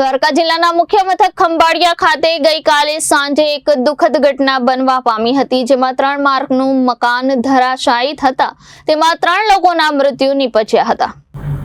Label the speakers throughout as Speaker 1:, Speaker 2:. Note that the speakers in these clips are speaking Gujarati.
Speaker 1: દ્વારકા જિલ્લાના મુખ્ય મથક ખંભાળિયા ખાતે ગઈકાલે સાંજે એક દુઃખદ ઘટના બનવા પામી હતી, જેમાં ત્રણ માર્ગનું મકાન ધરાશાયી થતા તેમાં ત્રણ લોકોના મૃત્યુ નીપજ્યા હતા.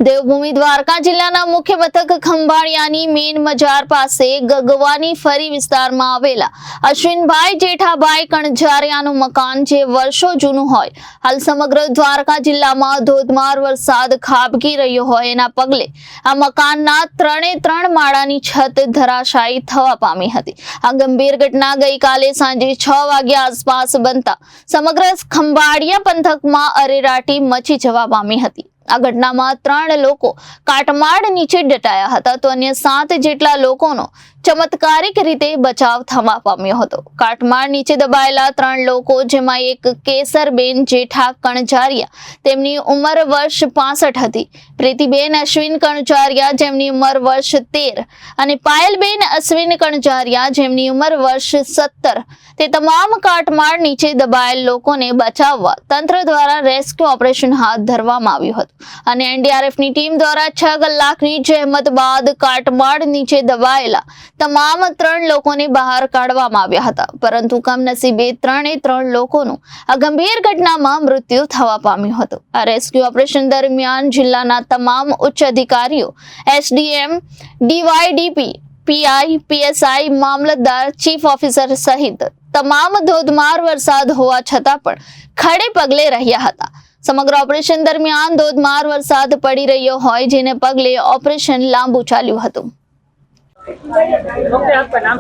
Speaker 1: દેવભૂમિ દ્વારકા જિલ્લાના મુખ્ય મથક ખંભાળિયાની મેન મજાર પાસે ગગવાની ફરી વિસ્તારમાં આવેલા અશ્વિનભાઈ જેઠાભાઈ કણઝારિયાનું મકાન જે વર્ષો જૂનું હોય, હાલ સમગ્ર દ્વારકા જિલ્લામાં ધોધમાર વરસાદ ખાબકી રહ્યો હોય એના પગલે આ મકાનના ત્રણે ત્રણ માળાની છત ધરાશાયી થવા પામી હતી. આ ગંભીર ઘટના ગઈકાલે સાંજે છ વાગ્યા આસપાસ બનતા સમગ્ર ખંભાળિયા પંથકમાં અરેરાટી મચી જવા પામી હતી. આ ઘટનામાં ત્રણ લોકો કાટમાળ નીચે દટાયા હતા. તો અન્ય સાત જેટલા લોકોનો ચમત્કારિક રીતે બચાવ થવા પામ્યો હતો. કાટમાળ નીચે દબાયેલા ત્રણ લોકો, જેમાં એક કેસરબેન જેઠા કણઝારિયા તેમની ઉંમર વર્ષ પાસઠ હતી. પ્રીતિબેન અશ્વિન કણઝારિયા જેમની ઉંમર વર્ષ તેર. અને પાયલબેન અશ્વિન કણઝારિયા જેમની ઉંમર વર્ષ સત્તર. તે તમામ કાટમાળ નીચે દબાયેલ લોકોને બચાવવા તંત્ર દ્વારા રેસ્ક્યુ ઓપરેશન હાથ ધરવામાં આવ્યું હતું. અને એનડીઆરએફની ટીમ દ્વારા છ કલાકની જહેમત બાદ કાટમાળ નીચે દબાયેલા તમામ ત્રણ લોકોને બહાર કાઢવામાં આવ્યા હતા. પરંતુ કમનસીબે ત્રણે ત્રણ લોકોનું આ ગંભીર ઘટનામાં મૃત્યુ થવા પામ્યું હતું. આ રેસ્ક્યુ ઓપરેશન દરમિયાન જિલ્લાના તમામ ઉચ્ચ અધિકારીઓ, એસડીએમ, ડીવાયડીપી, પીઆઈ, પીએસઆઈ, મામલતદાર, ચીફ ઓફિસર સહિત તમામ ધોધમાર વરસાદ હોવા છતાં પણ ખડે પગલે રહ્યા હતા. સમગ્ર ઓપરેશન દરમિયાન ધોધમાર વરસાદ પડી રહ્યો હોય જેને પગલે ઓપરેશન લાંબુ ચાલ્યું હતું.
Speaker 2: आपका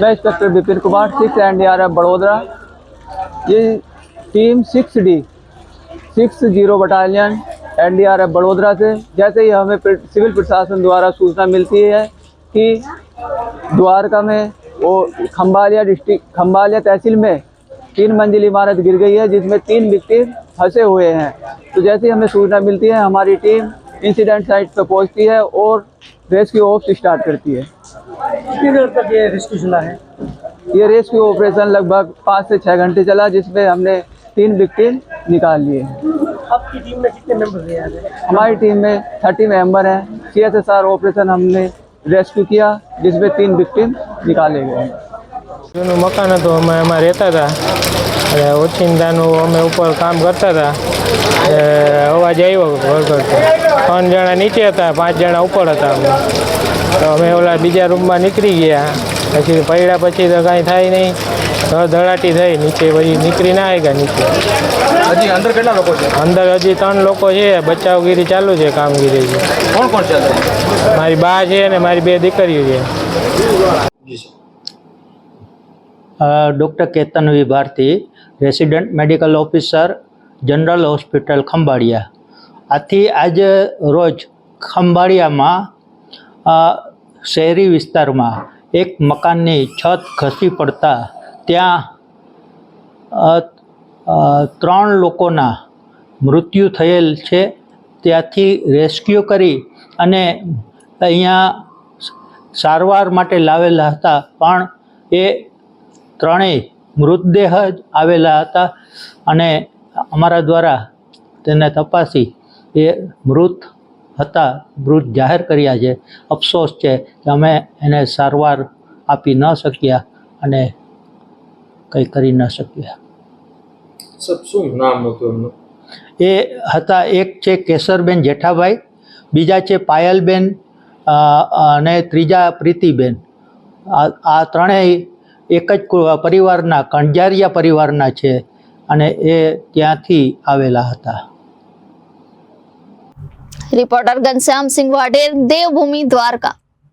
Speaker 3: मैं inspector Vipin Kumar six N D R F Vadodara. ये team six D six zero battalion N D Vadodara से। जैसे ही हमें सिविल प्रशासन द्वारा सूचना मिलती है कि द्वारका में वो खम्बालिया डिस्ट्रिक्ट खम्बालिया तहसील में तीन मंजिल इमारत गिर गई है, जिसमें तीन व्यक्ति फंसे हुए हैं। तो जैसे ही हमें सूचना मिलती है, हमारी टीम इंसिडेंट साइट पर पहुँचती है और रेस्क्यू ऑफ़ स्टार्ट करती है।
Speaker 2: कितनी देर तक ये रेस्क्यू चला है?
Speaker 3: ये रेस्क्यू ऑपरेशन लगभग पाँच से छः घंटे चला जिसमें हमने तीन विक्टिम निकाल लिए।
Speaker 2: आपकी टीम में कितने मेंबर हैं?
Speaker 3: हमारी टीम में थर्टी मेंबर हैं। C S S R operation हमने रेस्क्यू किया जिसमें तीन विक्टिम निकाले गए।
Speaker 4: मकान तो मैं रहता था। અને ઓચિંતાનું અમે ઉપર કામ કરતા હતા. એ અવાજ આવ્યો વળગડતો ત્રણ જણા નીચે હતા પાંચ જણા ઉપર હતા અમે. તો અમે ઓલા બીજા રૂમમાં નીકળી ગયા. પછી પડ્યા પછી તો કાંઈ થાય નહીં. ધડાટી થઈ નીચે પછી નીકળી ના આવ્યા નીચે.
Speaker 5: હજી અંદર કેટલા લોકો છે?
Speaker 4: અંદર હજી ત્રણ લોકો છે બચાવગીરી ચાલુ છે કામગીરી છે.
Speaker 5: કોણ કોણ છે
Speaker 4: મારી બા છે અને મારી બે દીકરીઓ છે.
Speaker 6: Doctor Ketanvi Bharti resident medical officer, general hospital Khambhalia. આથી આજે રોજ ખંભાળિયામાં શહેરી વિસ્તારમાં એક મકાનની છત ખસી પડતા ત્યાં ત્રણ લોકોના મૃત્યુ થયેલ છે. ત્યાંથી રેસ્ક્યુ કરી અને અહીંયા સારવાર માટે લાવેલા હતા. પણ એ ત્રણેય મૃતદેહ જ આવેલા હતા અને અમારા દ્વારા તેને તપાસી એ મૃત હતા મૃત જાહેર કર્યા છે. અફસોસ છે કે અમે એને સારવાર આપી ન શક્યા અને કંઈ કરી ન શક્યા.
Speaker 5: શું નામ હતું એમનું?
Speaker 6: એ હતા એક છે કેસરબેન જેઠાભાઈ બીજા છે પાયલબેન અને ત્રીજા પ્રીતિબેન. આ ત્રણેય એક જ પરિવારના, કણજારિયા પરિવારના છે અને એ ત્યાંથી આવેલા હતા.
Speaker 1: રિપોર્ટર ઘનશ્યામ સિંહ વાઢેર, દેવભૂમિ દ્વારકા.